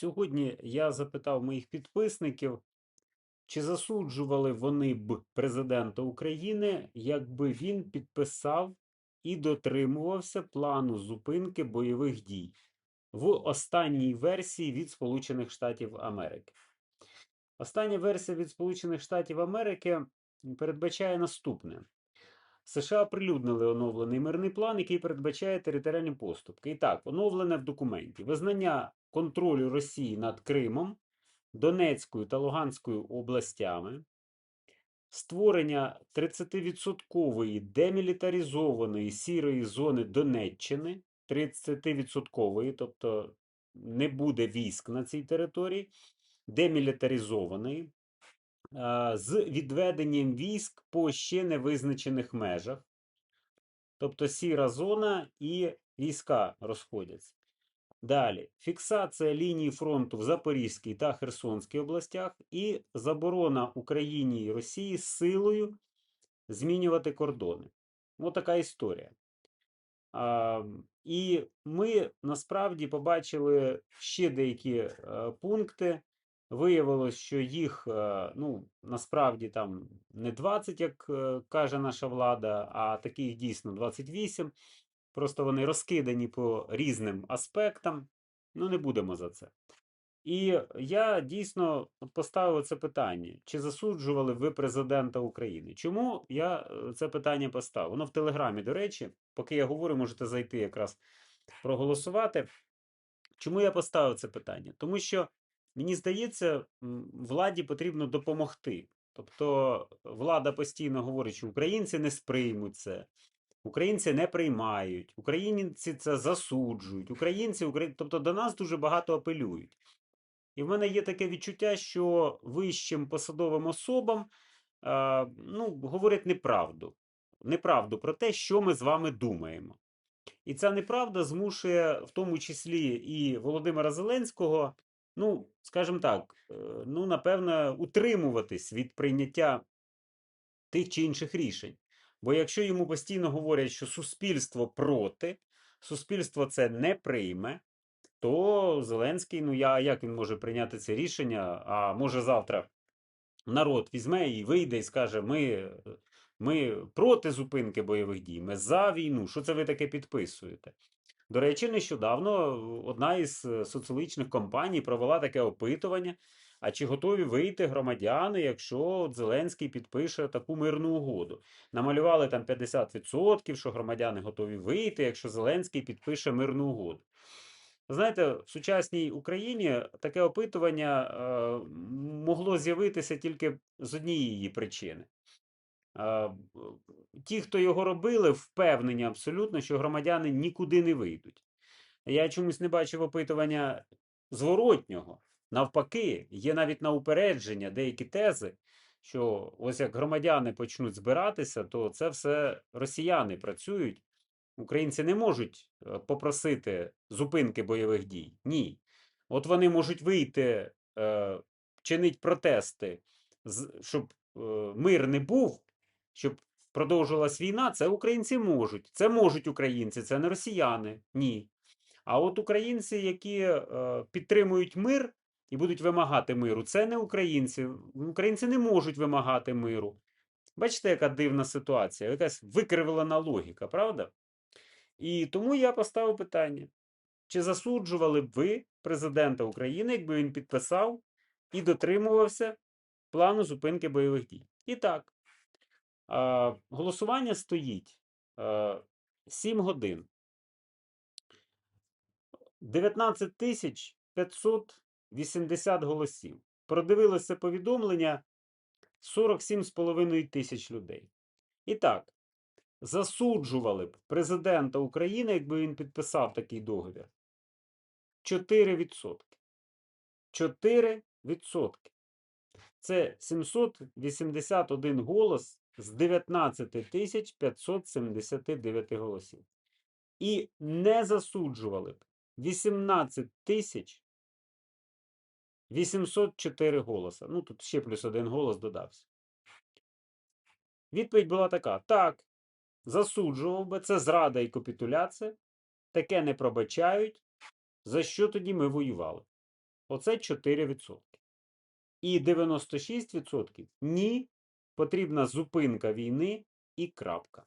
Сьогодні я запитав моїх підписників, чи засуджували вони б президента України, якби він підписав і дотримувався плану зупинки бойових дій в останній версії від Сполучених Штатів Америки. Остання версія від Сполучених Штатів Америки передбачає наступне. США оприлюднили оновлений мирний план, який передбачає територіальні поступки. І так, оновлене в документі. Визнання контролю Росії над Кримом, Донецькою та Луганською областями, створення 30% демілітаризованої сірої зони Донеччини, 30%, тобто не буде військ на цій території, демілітаризованої, з відведенням військ по ще невизначених межах. Тобто сіра зона і війська розходяться. Далі фіксація лінії фронту в Запорізькій та Херсонській областях і заборона Україні і Росії силою змінювати кордони. Ось така історія. А, і ми насправді побачили ще деякі е, пункти. Виявилось, що їх е, ну, насправді там не 20, як е, каже наша влада, а таких дійсно 28. Просто вони розкидані по різним аспектам. Ну, не будемо за це. І я дійсно поставив це питання: чи засуджували ви президента України? Чому я е, це питання поставив? Воно в Телеграмі, до речі, поки я говорю, можете зайти якраз проголосувати. Чому я поставив це питання? Тому що мені здається, владі потрібно допомогти. Тобто влада постійно говорить, що українці не сприймуть це. Українці не приймають, українці це засуджують, українці, укра- тобто до нас дуже багато апелюють. І в мене є таке відчуття, що вищим посадовим особам ну, говорять неправду. Неправду про те, що ми з вами думаємо. І ця неправда змушує в тому числі і Володимира Зеленського, ну, скажімо так, е, ну, напевно, утримуватись від прийняття тих чи інших рішень. Бо якщо йому постійно говорять, що суспільство проти, суспільство це не прийме, то Зеленський, ну я як він може прийняти це рішення? А може завтра народ візьме і вийде і скаже: ми, ми проти зупинки бойових дій, ми за війну. Що це ви таке підписуєте? До речі, нещодавно одна із е, соціологічних компаній провела таке опитування. А чи готові вийти громадяни, якщо Зеленський підпише таку мирну угоду? Намалювали там 50%, що громадяни готові вийти, якщо Зеленський підпише мирну угоду. Знаєте, в сучасній Україні таке опитування е, могло з'явитися тільки з однієї причини. Е, ті, хто його робили, впевнені абсолютно, що громадяни нікуди не вийдуть. Я чомусь не бачив опитування зворотнього. Навпаки, є навіть на упередження деякі тези, що ось як громадяни почнуть збиратися, то це все росіяни працюють. Українці не можуть е, попросити зупинки бойових дій. Ні. От вони можуть вийти, е, чинить протести, щоб мир не був, щоб продовжувалась війна. Це українці можуть. Це можуть українці, це не росіяни. Ні. А от українці, які е, підтримують мир і будуть вимагати миру, це не українці. Українці не можуть вимагати миру. Бачите, яка дивна ситуація, якась викривлена логіка, правда? І тому я поставив питання: чи засуджували б ви президента України, якби він підписав і дотримувався плану зупинки бойових дій? І так, а, голосування стоїть а, 7 годин. 19 тисяч 580 голосів. Продивилося повідомлення 47,5 тисяч людей. І так, засуджували б президента України, якби він підписав такий договір. 4%. 4%. Це 781 голос з 19 579 голосів. І не засуджували б 18 тисяч 804 голоса. Ну, тут ще плюс один голос додався. Відповідь була така: так, засуджував би, це зрада і капітуляція, таке не пробачають. За що тоді ми воювали? Оце 4%. І 96% ні, потрібна зупинка війни і крапка.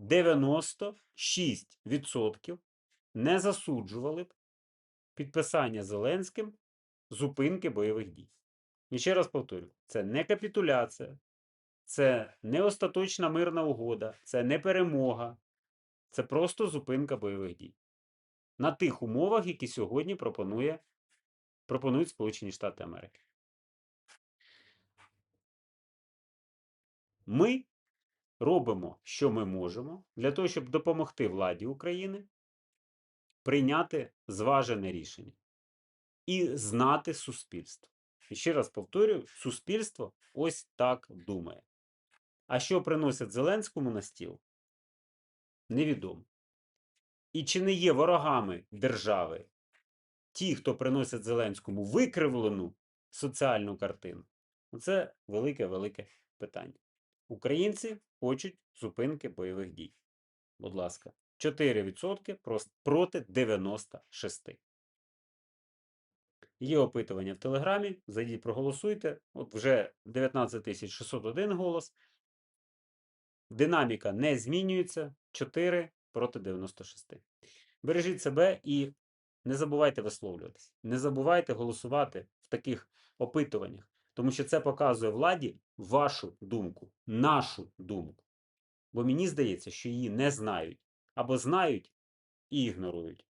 96% не засуджували б підписання Зеленським зупинки бойових дій. І ще раз повторю: це не капітуляція, це не остаточна мирна угода, це не перемога, це просто зупинка бойових дій. На тих умовах, які сьогодні пропонує, пропонують Сполучені Штати Америки. Ми робимо, що ми можемо, для того, щоб допомогти владі України прийняти зважене рішення і знати суспільство. І ще раз повторюю, суспільство ось так думає. А що приносять Зеленському на стіл? Невідомо. І чи не є ворогами держави ті, хто приносять Зеленському викривлену соціальну картину? Це велике-велике питання. Українці хочуть зупинки бойових дій. Будь ласка, 4% проти 96%. Є опитування в Телеграмі. Зайдіть, проголосуйте. От вже 19 601 голос. Динаміка не змінюється. 4 проти 96. Бережіть себе і не забувайте висловлюватися. Не забувайте голосувати в таких опитуваннях, тому що це показує владі вашу думку, нашу думку. Бо мені здається, що її не знають або знають і ігнорують.